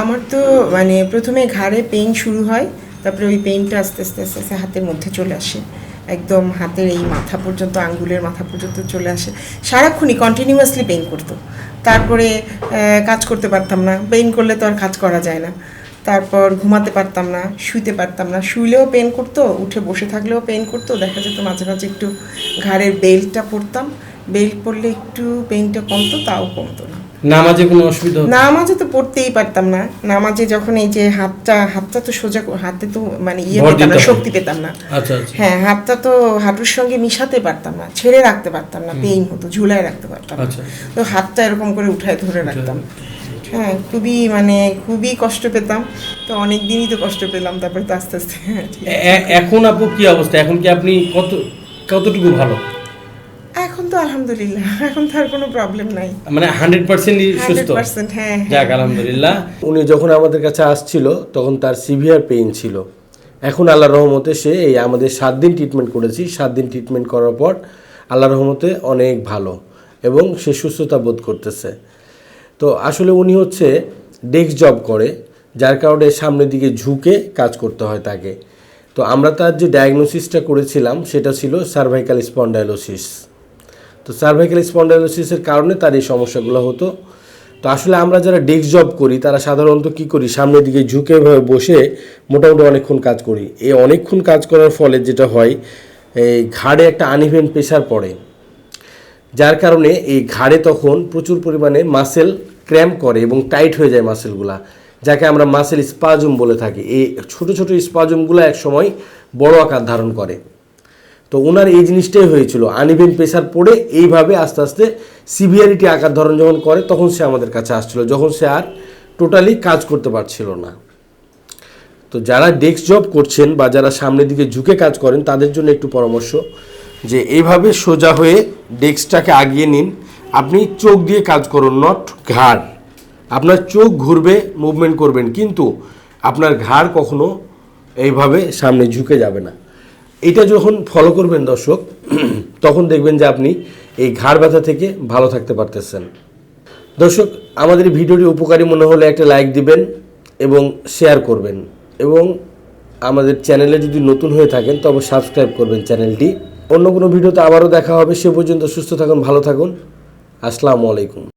আমার তো মানে প্রথমে ঘাড়ে পেইন শুরু হয়, তারপরে ওই পেইনটা আস্তে আস্তে আস্তে আস্তে হাতের মধ্যে চলে আসে। একদম হাতের এই মাথা পর্যন্ত, আঙ্গুলের মাথা পর্যন্ত চলে আসে। সারাক্ষণই কন্টিনিউয়াসলি পেইন করতো। তারপরে কাজ করতে পারতাম না। পেইন করলে তো আর কাজ করা যায় না। তারপর ঘুমাতে পারতাম না, শুইতে পারতাম না। শুইলেও পেন করতো, উঠে বসে থাকলেও পেন করতো। দেখা যেত মাঝে মাঝে একটু ঘাড়ের বেল্টটা পরতাম। বেল্ট পরলে একটু পেনটা কমতো, তাও কমতো না। নামাজে কোনো অসুবিধা নামাজে তো পড়তেই পারতাম না। নামাজে যখন এই যে হাতটা হাতটা তো সোজা হাতে তো মানে ইয়ে পেতাম না শক্তি পেতাম না। আচ্ছা আচ্ছা। হ্যাঁ হাতটা তো হাঁটুর সঙ্গে মিশাতে পারতাম না ছেড়ে রাখতে পারতাম না পেইন হতো ঝুলায় রাখতে পারতাম আচ্ছা। তো হাতটা এরকম করে উঠায় ধরে রাখতাম। হ্যাঁ খুবই মানে খুবই কষ্ট পেতাম। তো অনেক দিনই তো কষ্ট পেলাম তারপরে তো আস্তে আস্তে হ্যাঁ, এখন আপু কি অবস্থা? এখন কি আপনি কত কতটুকু ভালো? তো আলহামদুলিল্লাহ এখন তো আর কোনো প্রবলেম নাই। মানে হান্ড্রেড পার্সেন্টই সুস্থ। হ্যাঁ হ্যাঁ। যাক আলহামদুলিল্লাহ। উনি যখন আমাদের কাছে আসছিল তখন তার সিভিয়ার পেইন ছিল। এখন আল্লাহর রহমতে সে এই আমাদের সাত দিন ট্রিটমেন্ট করেছি। সাত দিন ট্রিটমেন্ট করার পর আল্লাহর রহমতে অনেক ভালো এবং সে সুস্থতা বোধ করতেছে। তো আসলে উনি হচ্ছে ডেস্ক জব করে যার কারণে সামনের দিকে ঝুঁকে কাজ করতে হয় তাকে। তো আমরা তার যে ডায়াগনোসিসটা করেছিলাম সেটা ছিল সার্ভাইকাল স্পন্ডাইলোসিস তো সার্ভাইকাল স্পন্ডাইলোসিসের কারণে তার এই সমস্যাগুলো হতো। তো আসলে আমরা যারা ডেস্ক জব করি, তারা সাধারণত কি করি? সামনের দিকে ঝুঁকে বসে মোটামুটি অনেকক্ষণ কাজ করি। এই অনেকক্ষণ কাজ করার ফলে যেটা হয়, এই ঘাড়ে একটা আনইভেন প্রেশার পড়ে। যার কারণে এই ঘাড়ে তখন প্রচুর পরিমাণে মাসেল ক্র্যাম্প করে এবং টাইট হয়ে যায় মাসেলগুলা যাকে আমরা মাসেল স্পাজম বলে থাকি। এই ছোট ছোট স্পাজমগুলো এক সময় বড় আকার ধারণ করে। তো ওনার এই জিনিসটাই হয়েছিল। আনইভেন প্রেশার পড়ে এইভাবে আস্তে আস্তে সিভিয়ারিটি আকার ধরন যখন করে, তখন সে আমাদের কাছে আসছিল। যখন সে আর টোটালি কাজ করতে পারছিল না। তো যারা ডেস্ক জব করছেন বা যারা সামনের দিকে ঝুঁকে কাজ করেন, তাদের জন্য একটু পরামর্শ যে এইভাবে সোজা হয়ে ডেস্কটাকে আগিয়ে নিন। আপনি চোখ দিয়ে কাজ করুন নট ঘাড়। আপনার চোখ ঘুরবে মুভমেন্ট করবেন, কিন্তু আপনার ঘাড় কখনো এইভাবে সামনে ঝুঁকে যাবে না। এটা যখন ফলো করবেন দর্শক, তখন দেখবেন যে আপনি এই ঘাড় ব্যথা থেকে ভালো থাকতে পারতেছেন। দর্শক, আমাদের ভিডিওটি উপকারী মনে হলে একটা লাইক দিবেন এবং শেয়ার করবেন। এবং আমাদের চ্যানেলে যদি নতুন হয়ে থাকেন, তবে সাবস্ক্রাইব করবেন চ্যানেলটি অন্য কোনো ভিডিওতে আবারও দেখা হবে, সে পর্যন্ত সুস্থ থাকুন, ভালো থাকুন। আসসালামু আলাইকুম।